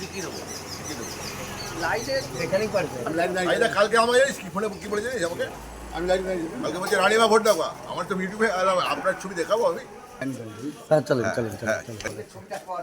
শিখিয়ে দেবো শিখিয়ে দেবো। কালকে আমার জানিস কি ফোনে কি বলে জানিস আমাকে? আমি লাইভ কালকে বলছে রানীমা ভোট দেবো আমার তো ইউটিউবে আর আপনার ছবি দেখাবো আমি? হ্যাঁ চলেন চলেন চলেন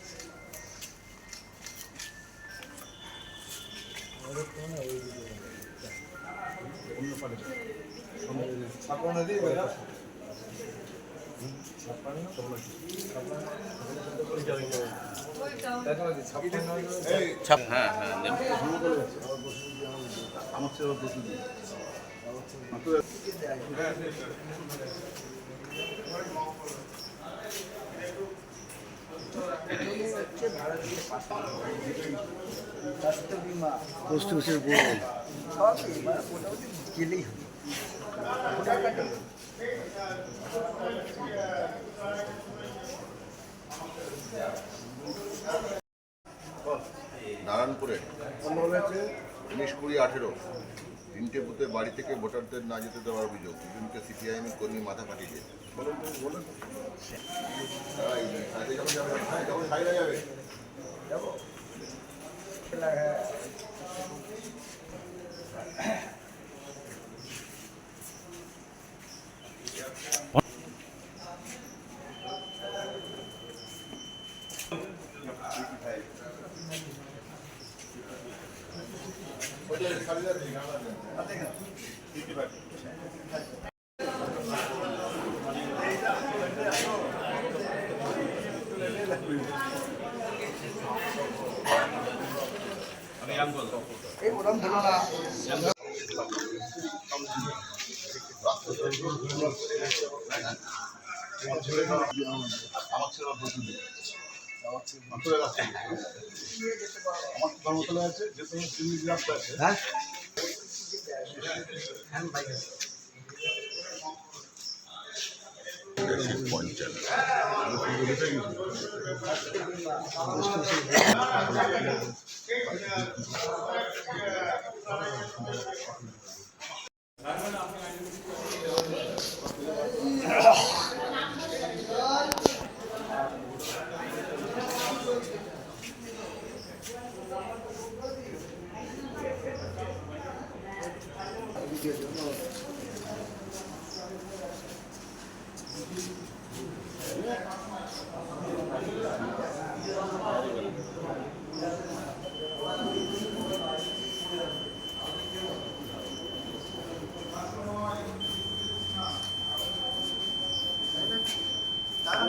হ্যাঁ হ্যাঁ আমার ছেলে নারায়ণপুরে উনিশ কুড়ি আঠেরো, তিনটে বুথে বাড়ি থেকে ভোটারদের না যেতে দেওয়ার অভিযোগ। দুজনকে সিপিআইএম কর্মী মাথা ফাটিয়ে দিয়েছে বলুন তো, বলুন হ্যাঁ, এই সাইডে যখন যাবে, হ্যাঁ, যখন সাইডে যাবে যাব আমার ছেলে প্রতিদিন আমার ধর্মতলা আছে যে সময় দিল্লি রাস্তা আছে হ্যাঁ? এদিকে এদিকে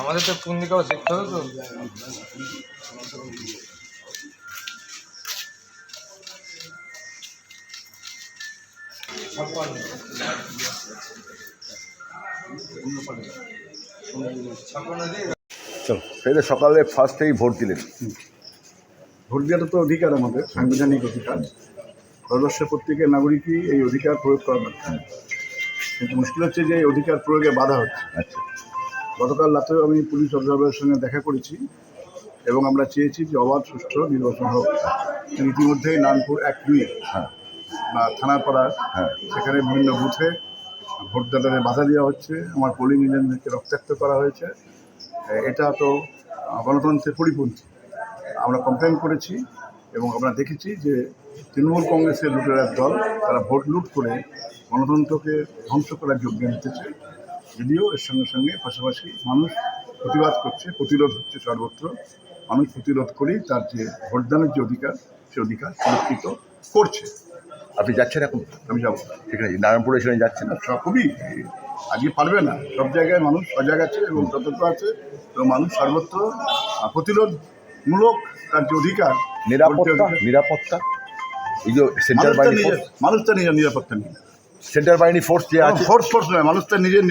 আমাদের তো পূর্ণিকাও শিখতে হবে তো। সেটা সকালে ফার্স্টেই ভোট দিলেন ভোট দেওয়াটা তো অধিকার আমাদের সাংবিধানিক অধিকার। ভারতবর্ষের প্রত্যেকের নাগরিকই এই অধিকার প্রয়োগ করা দরকার কিন্তু মুশকিল হচ্ছে যে এই অধিকার প্রয়োগে বাধা হচ্ছে। আচ্ছা। গতকাল রাতেও আমি পুলিশ অবজারভারের সঙ্গে দেখা করেছি এবং আমরা চেয়েছি যে অবাধ সুষ্ঠু নির্বাচন হোক। কিন্তু ইতিমধ্যেই নানপুর এক দুই হ্যাঁ। বা থানাপাড়া হ্যাঁ। সেখানে বিভিন্ন বুথে ভোটদাতাদের বাধা দেওয়া হচ্ছে। আমার পোলিং এজেন্টদেরকে রক্তাক্ত করা হয়েছে। এটা তো গণতন্ত্রের পরিপন্থী। আমরা কমপ্লেন করেছি এবং আমরা দেখেছি যে তৃণমূল কংগ্রেসের লুটেরা দল তারা ভোট লুট করে গণতন্ত্রকে ধ্বংস করার যোগ্য নিতেছে। যদিও এর সঙ্গে সঙ্গে পাশাপাশি মানুষ প্রতিবাদ করছে প্রতিরোধ হচ্ছে সর্বত্র। মানুষ প্রতিরোধ করেই তার যে ভোটদানের যে অধিকার সে অধিকার সুরক্ষিত করছে। আপনি যাচ্ছেন এখন? আমি যাব। সেখানে নারায়ণপুরে সেখানে যাচ্ছেন? না সব খুবই আজকে পারবে না। সব জায়গায় মানুষ সজাগ আছে এবং সতর্ক আছে। এবং মানুষ সর্বত্র প্রতিরোধমূলক তার যে অধিকার নিরাপত্তা? নিরাপত্তা? এই যে সেন্ট্রাল বাহিনী নিজের মানুষ তার নিজের নিরাপত্তা নেই সেন্ট্রাল বাহিনী ফোর্স যে আছে ফোর্স ফোর্স নয় মানুষ তার নিজের